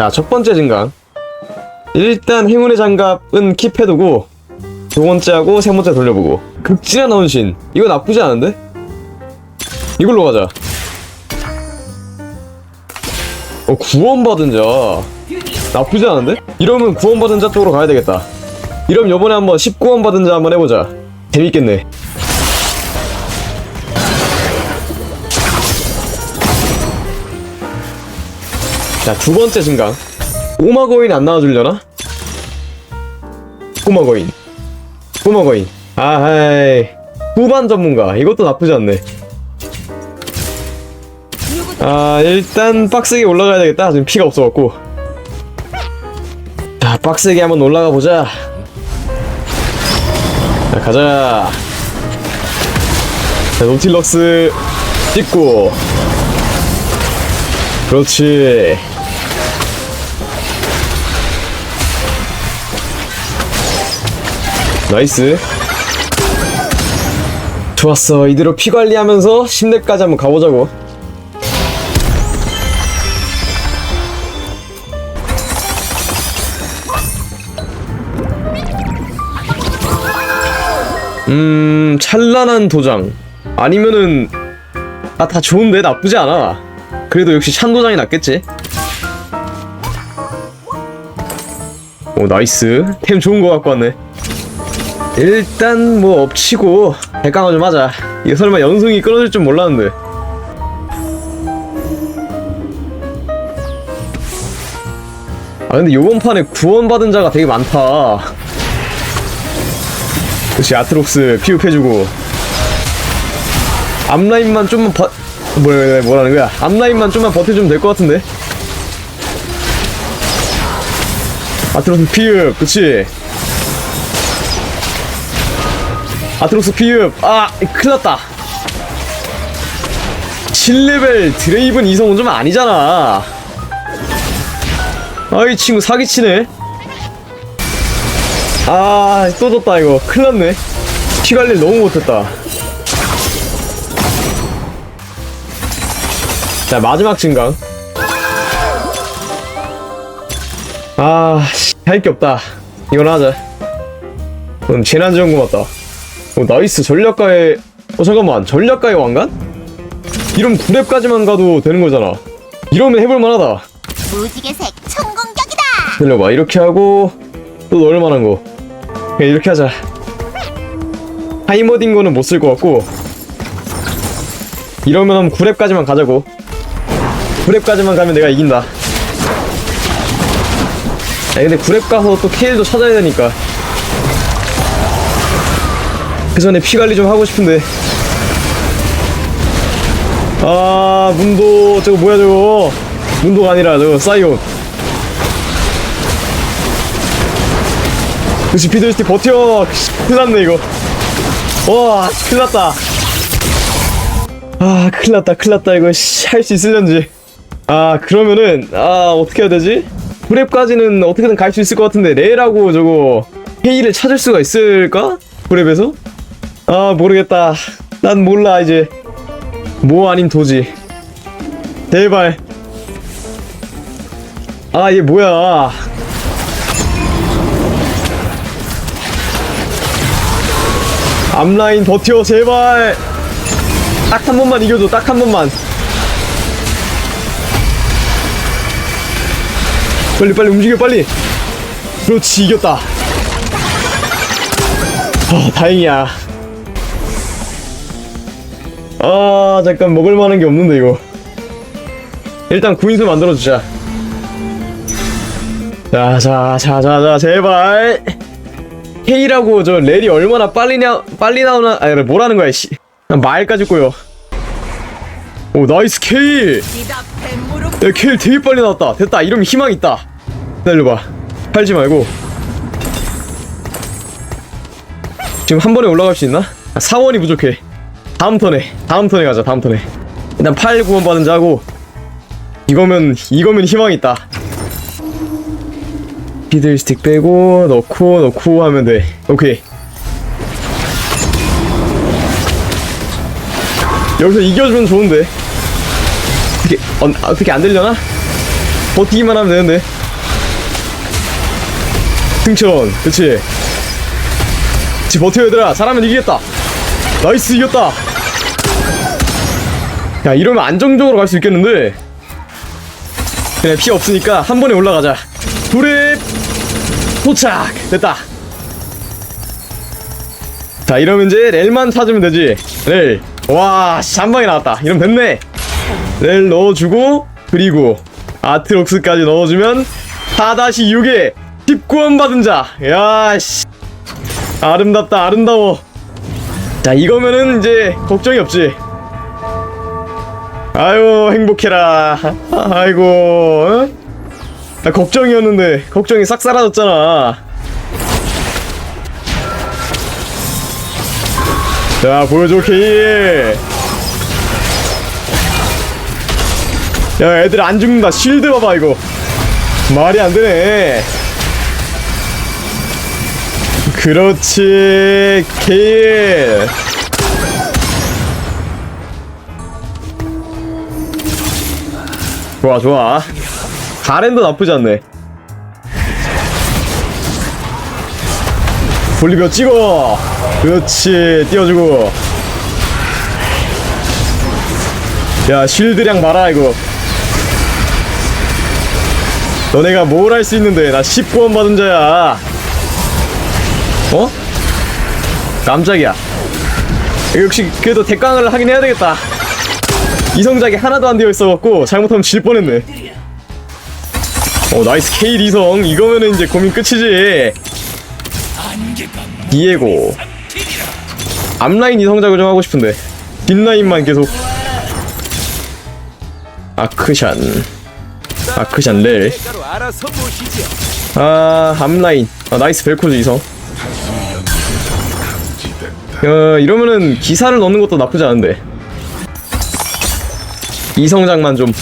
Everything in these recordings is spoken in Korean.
자, 첫 번째 증강. 일단 행운의 장갑은 킵해두고 두 번째하고 세 번째 돌려보고. 극진한 헌신. 이거 나쁘지 않은데? 이걸로 가자. 어 구원받은 자. 나쁘지 않은데? 이러면 구원받은 자 쪽으로 가야 되겠다. 이러면 요번에 한번 19원 받은 자 한번 해보자. 재밌겠네 자 두 번째 증강 꼬마 거인 안 나와주려나? 꼬마 거인. 꼬마 거인. 아하이. 후반 전문가. 이것도 나쁘지 않네. 아 일단 빡세게 올라가야 되겠다. 지금 피가 없어갖고. 자 빡세게 한번 올라가 보자. 자 가자. 자 노틸럭스 찍고. 그렇지 나이스. 좋았어. 이대로 피 관리하면서 10렙까지 한번 가보자고. 음 찬란한 도장. 아니면은 아 다 좋은데? 나쁘지 않아. 그래도 역시 찬 도장이 낫겠지? 오 나이스. 템 좋은 거 갖고 왔네 일단 뭐 엎치고 대강화 좀 하자. 이게 설마 연승이 끊어질 줄 몰랐는데. 아 근데 요번 판에 구원받은 자가 되게 많다. 그렇지 아트록스 피흡해주고. 앞라인만 좀만 버... 뭐라, 뭐라는 거야? 앞라인만 좀만 버텨주면 될 것 같은데? 아트록스 피흡 그치 아트록스 피읍. 아 큰일났다. 7레벨 드레이븐 이성은 좀 아니잖아. 아이 친구 사기치네. 아 또 졌다 이거. 큰일났네. 피 관리 너무 못했다. 자 마지막 증강. 아할 게 없다. 이건 하자. 그럼 재난지원금 왔다 어 나이스. 전략가의 어 잠깐만. 전략가의 왕관? 이러면 9렙까지만 가도 되는 거잖아. 이러면 해볼만하다. 무지개색 천공격이다. 들려봐. 이렇게 하고 또 넣을 만한 거. 그냥 이렇게 하자. 하이머딩 거는 못 쓸 것 같고. 이러면 한 9렙까지만 가자고. 9렙까지만 가면 내가 이긴다. 아 근데 9렙 가서 또 케일도 찾아야 되니까 그 전에 피 관리 좀 하고 싶은데. 아 문도 저거 뭐야 저거? 문도가 아니라 저거 사이온. 그치 피들스틱 버텨. 큰일났네 이거. 와 큰일났다. 아 큰일났다 큰일났다. 이거 할 수 있을런지. 아 그러면은 아 어떻게 해야 되지? 브랩까지는 어떻게든 갈 수 있을 것 같은데 레라고 저거 회의를 찾을 수가 있을까? 브랩에서? 아 모르겠다. 난 몰라 이제. 뭐 아닌 도지. 제발. 아 얘 뭐야? 앞라인 버텨 제발. 딱 한 번만 이겨줘 딱 한 번만. 빨리 빨리 움직여 빨리. 그렇지 이겼다. 아 다행이야 아 잠깐 먹을 만한 게 없는데 이거. 일단 구인수 만들어주자. 자자자자자 제발. K라고 저 렐이 얼마나 빨리 나 빨리 나오나 아니 뭐라는 거야 씨. 말까지 꼬여 오 나이스 K. 야 K 되게 빨리 나왔다. 됐다 이러면 희망 있다. 기다려봐. 팔지 말고. 지금 한 번에 올라갈 수 있나? 아, 4원이 부족해 다음 턴에 다음 턴에 가자 다음 턴에. 일단 8, 9원 받은 자고 이거면 이거면 희망 있다. 피들 스틱 빼고 넣고 넣고 하면 돼. 오케이. 여기서 이겨주면 좋은데. 어떻게 어, 어떻게 안 되려나? 버티기만 하면 되는데. 승천 그치? 그치 버텨 얘들아. 잘하면 이기겠다. 나이스 이겼다 야 이러면 안정적으로 갈 수 있겠는데? 그냥 피 없으니까 한 번에 올라가자. 불입! 도착! 됐다. 자 이러면 이제 렐만 찾으면 되지. 렐와 한 방에 나왔다. 이러면 됐네. 렐 넣어주고 그리고 아트록스까지 넣어주면 4-6에 19원 받은 자. 야씨. 아름답다 아름다워. 자 이거면은 이제 걱정이 없지 아유 행복해라. 아이고 어? 나 걱정이었는데 걱정이 싹 사라졌잖아. 자 보여줘 케이. 야 애들 안 죽는다. 실드 봐봐 이거. 말이 안 되네. 그렇지 케일 좋아 좋아. 가렌도 나쁘지 않네. 볼리비어 찍어. 그렇지 띄워주고. 야 쉴드량 봐라 이거. 너네가 뭘 할 수 있는데? 나 19원 받은 자야. 어? 깜짝이야. 역시 그래도 대강을 하긴 해야 되겠다 이성작이 하나도 안 되어 있어갖고 잘못하면 질 뻔했네. 어 나이스 K 이성. 이거면은 이제 고민 끝이지. 디에고. 앞라인 이성작을 좀 하고 싶은데. 뒷라인만 계속. 아크샨. 아크샨 렐. 아 앞라인. 아 나이스 벨코즈 이성. 야 이러면은 기사를 넣는 것도 나쁘지 않은데 이성장만 좀.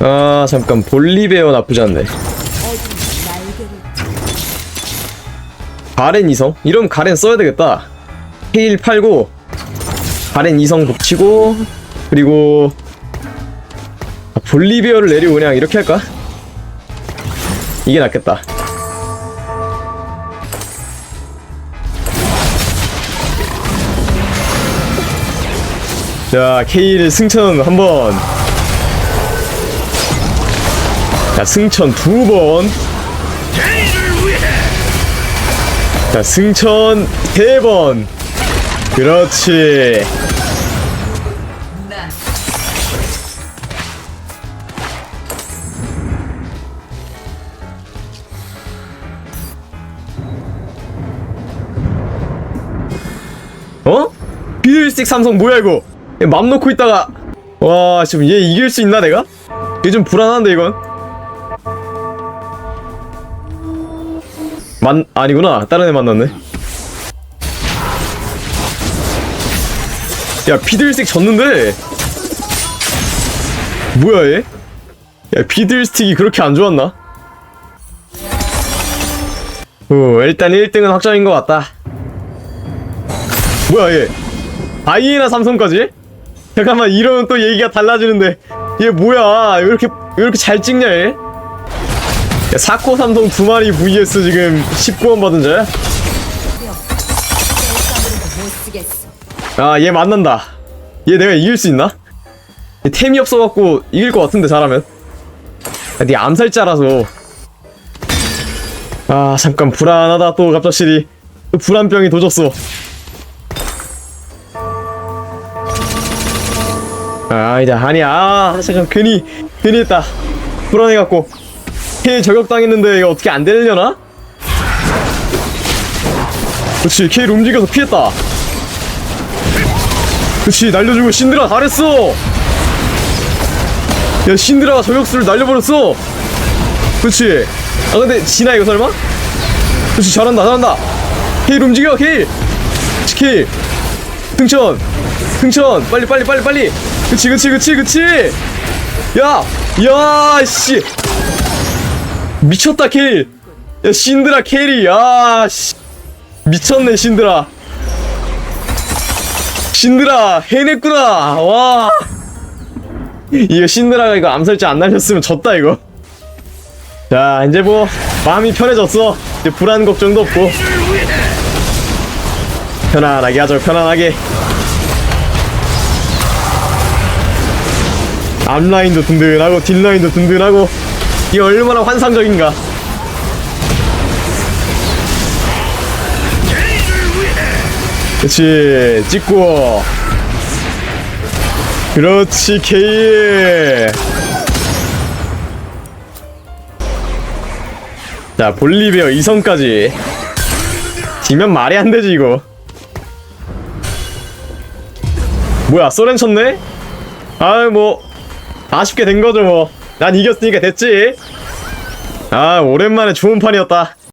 아 잠깐. 볼리베어 나쁘지 않네. 가렌 이성? 이러면 가렌 써야 되겠다. 헤일 팔고 가렌 이성 붙이고 그리고 아, 볼리베어를 내리고 그냥 이렇게 할까? 이게 낫겠다 자 케일 승천 한 번. 자 승천 두 번. 자 승천 세 번. 그렇지. 어? 비들스틱 삼성 뭐야 이거? 얘 맘 놓고 있다가 와 지금 얘 이길 수 있나 내가? 얘 좀 불안한데 이건 만 아니구나 다른 애 만났네 야 비들스틱 졌는데 뭐야 얘? 야 비들스틱이 그렇게 안 좋았나? 어 일단 1등은 확정인 것 같다 뭐야 얘 아이에나 삼성까지? 잠깐만 이러면 또 얘기가 달라지는데. 얘 뭐야? 왜 이렇게 왜 이렇게 잘 찍냐 얘? 야, 사코 삼성 두 마리 vs 지금 19원 받은 자야? 아얘 만난다. 얘 내가 이길 수 있나? 얘 템이 없어갖고 이길 것 같은데 잘하면. 야, 네 암살자라서. 아 잠깐 불안하다 또 갑작스레 또 불안병이 도졌어 아니다. 아니야. 아 잠깐 괜히 괜히 했다. 불안해갖고. K 저격당했는데 이거 어떻게 안 되려나? 그렇지. K를 움직여서 피했다. 그렇지. 날려주고 신드라 잘했어. 야 신드라가 저격수를 날려버렸어. 그렇지. 아 근데 지나 이거 설마? 그렇지. 잘한다. 잘한다. K를 움직여 K K. 승천. 승천. 빨리 빨리 빨리 빨리 그치 그치 그치 그치. 야 야 씨. 미쳤다 케일. 야 신드라 케일이 야씨. 미쳤네 신드라. 신드라 해냈구나. 와. 이거 신드라가 이거 암살자 안 날렸으면 졌다 이거. 자 이제 뭐 마음이 편해졌어. 이제 불안 걱정도 없고. 편안하게 하죠 편안하게 앞라인도 든든하고 뒷라인도 든든하고 이게 얼마나 환상적인가. 그렇지 찍고. 그렇지 케이 자 볼리비아 이성까지. 지면 말이 안 되지 이거. 뭐야 소렌 쳤네? 아유 뭐 아쉽게 된 거죠 뭐. 난 이겼으니까 됐지. 아 오랜만에 좋은 판이었다